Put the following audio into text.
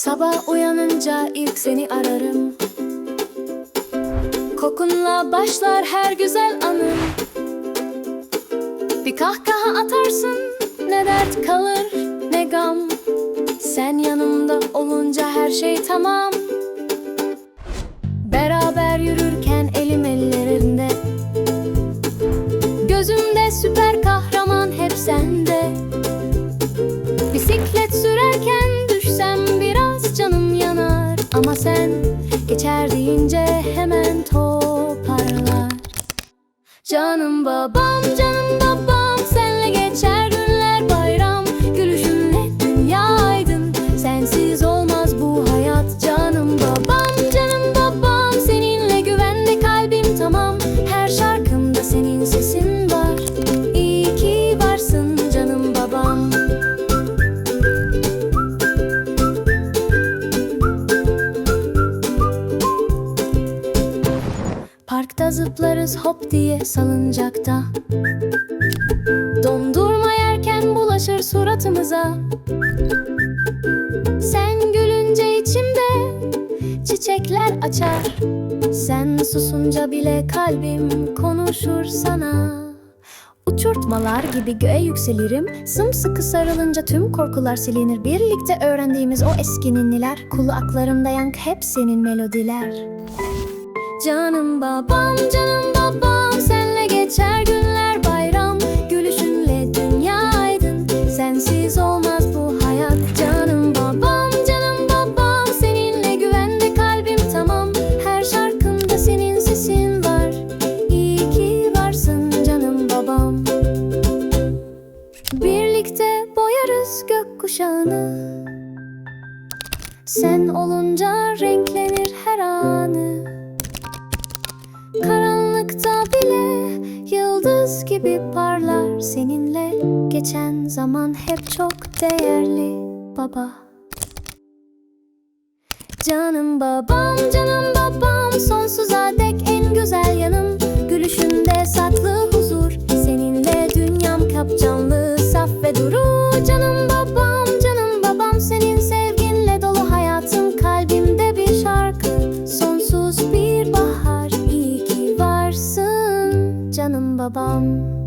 Sabah uyanınca ilk seni ararım. Kokunla başlar her güzel anım Bir kahkaha atarsın Ne dert kalır ne gam. Sen yanımda olunca her şey tamam sen geçer deyince hemen toparlar. Canım babam, canım babam Parkta zıplarız hop diye salıncakta. Dondurma yerken bulaşır suratımıza. Sen gülünce içimde çiçekler açar. Sen susunca bile kalbim konuşur sana. Uçurtmalar gibi göğe yükselirim. Sımsıkı sarılınca tüm korkular silinir. Birlikte öğrendiğimiz o eski ninniler Kulaklarımda yankı hep senin melodiler Canım babam, canım babam Senle geçer günler bayram. Gülüşünle dünya aydın Sensiz olmaz bu hayat. Canım babam, canım babam Seninle güvende kalbim tamam. Her şarkımda senin sesin var. İyi ki varsın canım babam. Birlikte boyarız gökkuşağını. Sen olunca renklenir gibi parlar seninle. Geçen zaman hep çok değerli baba. Canım babam, canım babam Sonsuza bum ba bum.